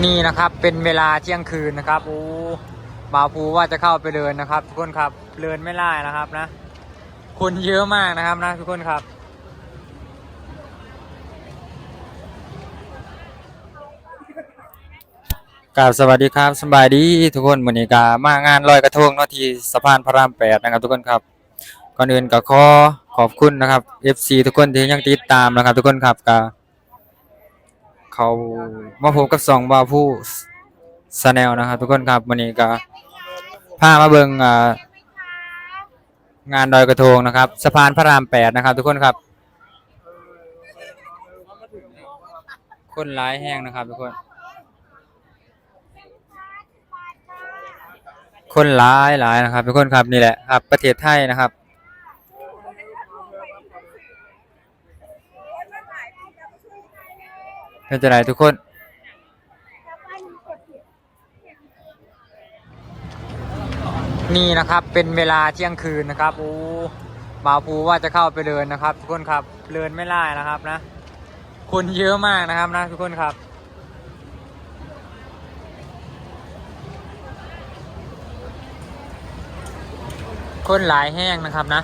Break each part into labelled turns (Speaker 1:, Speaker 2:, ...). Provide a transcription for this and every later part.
Speaker 1: นี่นะครับเป็นเวลาเที่ยงคืนนะครับโอ้บาวภูว่าจะเข้าไปเดินนะครับ ทุกคนครับเดินไม่ได้นะครับนะ คนเยอะมากนะครับนะทุกคนครับ กราบสวัสดีครับสบายดีทุกคนวันนี้กามางานลอยกระทงเนาะที่สะพานพระรามแปดนะครับ ทุกคนครับก่อนอื่นก็ขอขอบคุณนะครับ FC ทุกคนที่ยังติดตามนะครับ ทุกคนครับก็ เขามาพบกับสองบาผู้สแนลนะครับทุกคนครับวันนี้ก็พามาเบิงอ่างานลอยกระทงนะครับสะพานพระรามแปดนะครับทุกคนครับ คนร้ายแห้งนะครับทุกคน คนหลายหลายนะครับทุกคนครับนี่แหละครับประเทศไทยนะครับ เป็นจะไรทุกคน นี่นะครับเป็นเวลาเที่ยงคืนนะครับโอ้บาวภูว่าจะเข้าไปเดินนะครับ ทุกคนครับเดินไม่ได้นะครับนะ คนเยอะมากนะครับนะทุกคนครับคนหลายแห้งนะครับนะ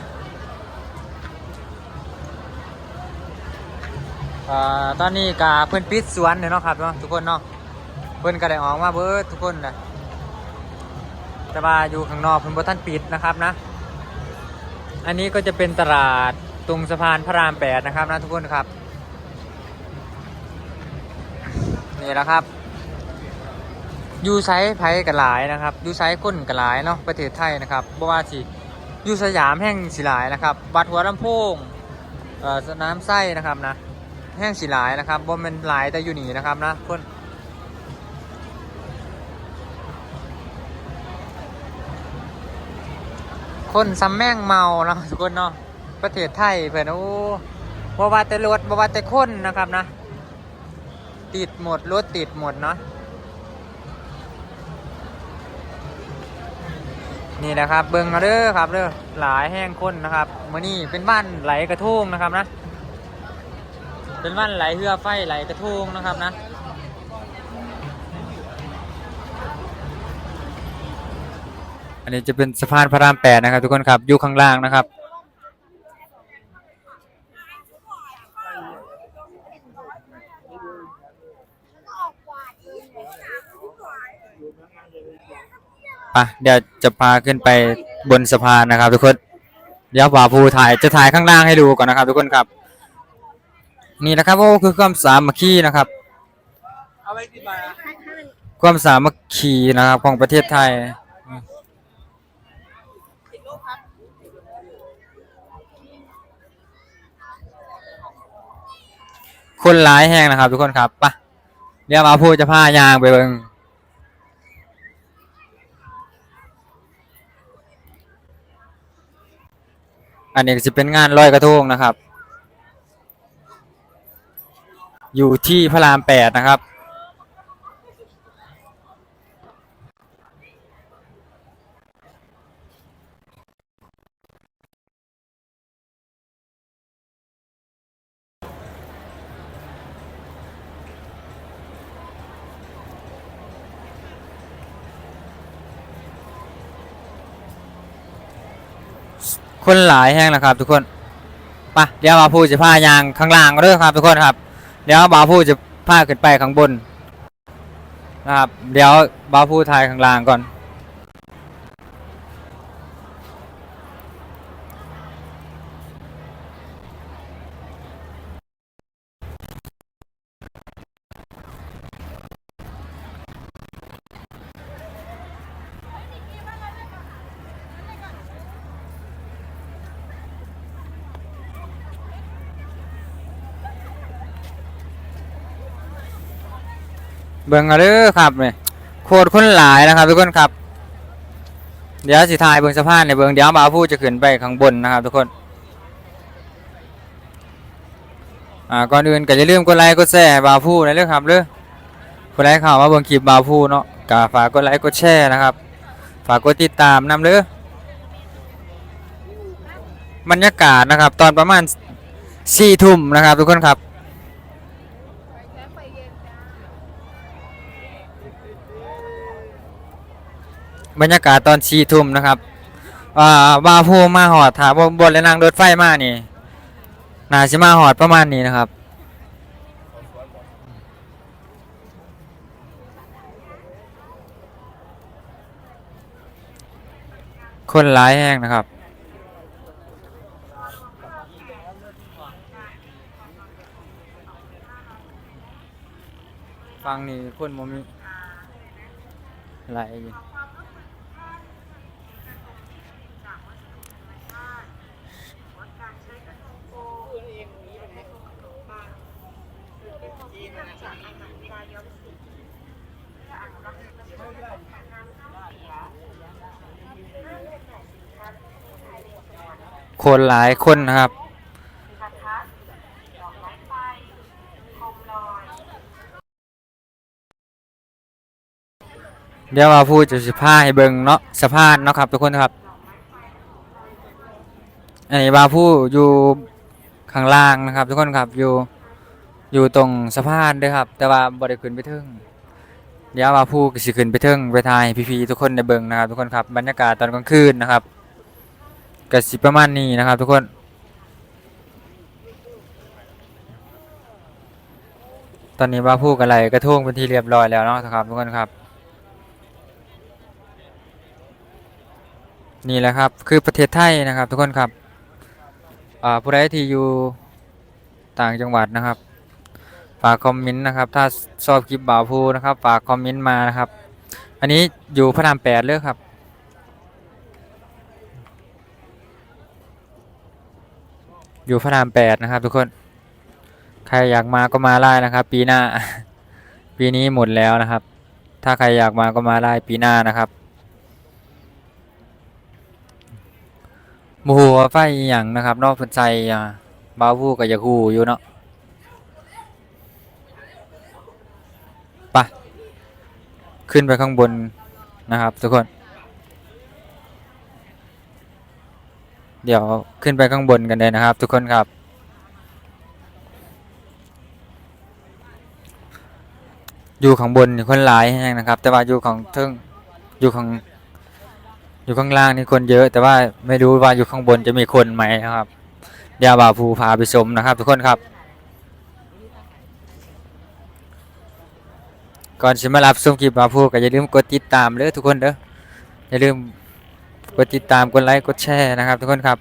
Speaker 1: อ่อตอนนี้กาเพื่อนปิดสวนเนี่ยเนาะครับเนาะทุกคนเนาะเพื่อนก็ได้ออกมาเบิดทุกคนนะแต่ว่าอยู่ข้างนอกเพื่อนบท่านปิดนะครับนะ อันนี้ก็จะเป็นตลาดตรงสะพานพระรามแปดนะครับนะทุกคนครับนี่แหละครับยูไซไผ่กระหลายนะครับยูไซก้นกระหลายเนาะประเทศไทยนะครับบ่ว่าสิยูสยามแห่งสิหลายนะครับ วัดหัวลำโพงเอ่อสนามไส้นะครับนะ แห่งสิหลายนะครับบ่แมันหลายแต่อยู่หนีนะครับนะคนคนซ้ำแม่งเมาเนาะทุกคนเนาะประเทศไทยเพื่อนโอ้บ่ว่าแต่รถบ่ว่าแต่คนนะครับนะ ติดหมดรถติดหมดเนาะนี่นะครับเบิ้งเอาเด้อครับเด้อหลายแห้งคนนะครับมื่อนี้เป็นบ้านไหลกระทุ่งนะครับนะ เป็นบ้านไหลเรือไฟไหลกระทงนะครับนะอันนี้จะเป็นสะพานพระรามแปดนะครับ ทุกคนครับอยู่ข้างล่างนะครับ อะเดี๋ยวจะพาขึ้นไปบนสะพานนะครับ ทุกคน เดี๋ยวบ่าภูถ่ายจะถ่ายข้างล่างให้ดูก่อนนะครับ ทุกคนครับ นี่นะครับโอ้คือความสามัคคีนะครับความสามัคคีนะครับของประเทศไทย คนหลายแห้งนะครับ ทุกคนครับปะเดี๋ยวบ่าวภูจะพายางไปเบิงอันนี้จะเป็นงานลอยกระทงนะครับ อยู่ที่พระรามแปดนะครับ คนหลายแห้งนะครับทุกคนไปะเดี๋ยวบาพูดจะพายางข้างล่างเด้อครับทุกคนครับ เดี๋ยวบาพูจะพาขึ้นไปข้างบนนะครับ เดี๋ยวบาพูถ่ายข้างล่างก่อน เบิ่งเด้อครับเนี่ยโคตรคนหลายนะครับทุกคนครับ เดี๋ยวสิถ่ายเบิ่งสะพานในเบิ่งเดี๋ยวบาพูจะขึ้นไปข้างบนนะครับ ทุกคนอ่าก่อนอื่นก็อย่าลืมกดไลค์กดแชร์บาพูนะเด้อครับเด้อกดไลค์ข่าวมาเบิ่งคลิปบาพูเนาะก็ฝากกดไลค์กดแชร์นะครับ ฝากกดติดตามนำเด้อบรรยากาศนะครับ ตอนประมาณสี่ทุ่มนะครับ ทุกคนครับ บรรยากาศตอนสี่ทุ่มนะครับอ่าว่าผู้มาหอดถามว่าบนและนั่งรถไฟมานี่นาสิมาหอดประมาณนี้นะครับคนหลายแห้งนะครับ ฟังนี่คนมมีหลาย คนหลายคนครับ เดี๋ยวมาพูดจะสิพาให้เบิงเนาะสะพานเนาะครับทุกคนครับ อันนี้บาผู้อยู่ข้างล่างนะครับ ทุกคนครับอยู่อยู่ตรงสะพานด้วยครับ แต่ว่าบ่ได้ขึ้นไปถึง เดี๋ยวบาผู้ก็สิขึ้นไปถึงไปถ่ายพี่ๆทุกคนในเบิงนะครับ ทุกคนครับบรรยากาศตอนกลางคืนนะครับกสิประมาณนี้นะครับ ทุกคนตอนนี้บาผู้กันไรกระทงเป็นที่เรียบร้อยแล้วเนาะครับทุกคนครับ นี่แหละครับคือประเทศไทยนะครับ ทุกคนครับอ่าผู้ใดที่อยู่ต่างจังหวัดนะครับ ฝากคอมเมนต์นะครับ ถ้าชอบคลิปบ่าวพูนะครับ ฝากคอมเมนต์มานะครับ อันนี้อยู่พระรามแปดเลยครับ อยู่พระรามแปดนะครับ ทุกคน ใครอยากมาก็มาได้นะครับ ปีหน้า ปีนี้หมดแล้วนะครับ ถ้าใครอยากมาก็มาได้ปีหน้านะครับโมโหว่าไฟอหย่างนะครับ นอกเพิ่นใจอ่าบาวผู้กับยาคูอยู่เนาะ ปะขึ้นไปข้างบนนะครับ ทุกคน เดี๋ยวขึ้นไปข้างบนกันเลยนะครับ ทุกคนครับ อยู่ข้างบนคนหลายแห้งนะครับ แต่ว่าอยู่ของเทิงอยู่ของอยู่ข้างล่างนี่คนเยอะ แต่ว่าไม่รู้ว่าอยู่ข้างบนจะมีคนไหมนะครับยวบ่าภูพาไปชมนะครับ ทุกคนครับ ก่อนสิมารับชมคลิปบ่าวภูก็อย่าลืมกดติดตามเลยทุกคนเด้ออย่าลืมกดติดตามกดไลค์กดแชร์นะครับ ทุกคนครับ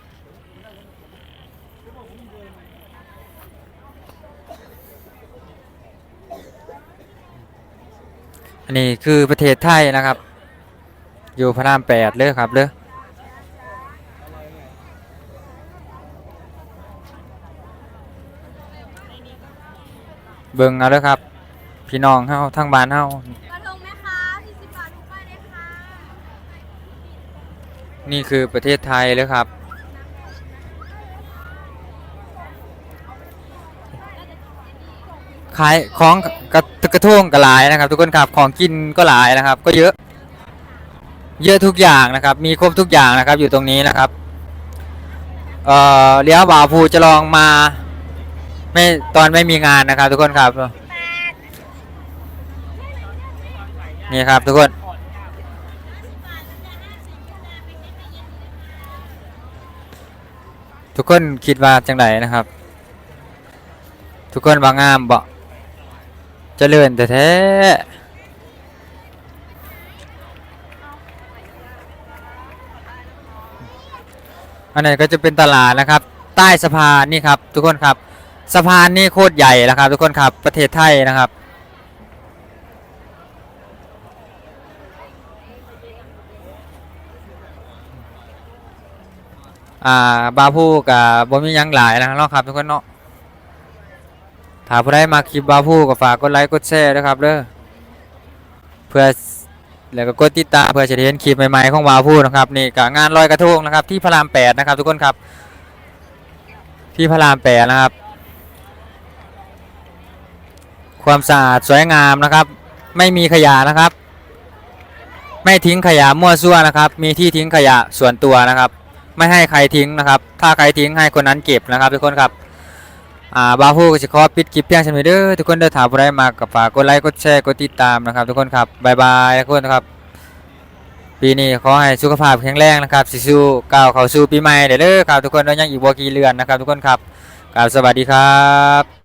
Speaker 1: อันนี้คือประเทศไทยนะครับ อยู่พระรามแปดเลยครับเลยเบิ่งเอาเลยครับ พี่น้องเฮาทั้งบ้านเฮาก
Speaker 2: ระทงไหมคะสี่สิบบาททุกใบเลยค่ะ
Speaker 1: นี่คือประเทศไทยเลยครับ ขายของกระกระทงก็หลายนะครับ ทุกคนครับของกินก็หลายนะครับ ก็เยอะ เยอะทุกอย่างนะครับ มีครบทุกอย่างนะครับ อยู่ตรงนี้นะครับ เอ่อเลี้ยวบ่าวภูจะลองมา ไม่ตอนไม่มีงานนะครับ ทุกคนครับ นี่ครับทุกคน ทุกคนคิดว่าจังไดนะครับ ทุกคนว่างามบ่เจริญแต่แท้อันนี้ก็จะเป็นตลาดนะครับ ใต้สะพานนี่ครับ ทุกคนครับสะพานนี่โคตรใหญ่นะครับ ทุกคนครับประเทศไทยนะครับ อ่าบาพูกับบ่มีหยังหลายแล้วเนาะครับทุกคนเนาะถ้าผู้ใดมาคลิปบาพูก็ฝากกดไลค์กดแชร์นะครับเด้อเพื่อแล้วก็กดติดตามเพื่อจะได้เห็นคลิปใหม่ๆของบาพูนะครับนี่กับงานลอยกระทงนะครับ ที่พระรามแปดนะครับ ทุกคนครับ ที่พระรามแปดนะครับ ความสะอาดสวยงามนะครับ ไม่มีขยะนะครับ ไม่ทิ้งขยะมั่วซั่วนะครับ มีที่ทิ้งขยะส่วนตัวนะครับ ไม่ให้ใครทิ้งนะครับ ถ้าใครทิ้งให้คนนั้นเก็บนะครับทุกคนครับอ่าบาฟูก็สิขอปิดคลิปเพียงเท่านี้เด้อทุกคนเด้อถ้ามอะไรมากก็ฝากกดไลค์กดแชร์กดติดตามนะครับ ทุกคนครับบายบายทุกคนครับ ปีนี้ขอให้สุขภาพแข็งแรงนะครับสิสู้ก้าวเข้าสู่ปีใหม่เด้อครับทุกคนเด้อยังอีกบ่กี่เดือนนะครับ ทุกคนครับกราบสวัสดีครับ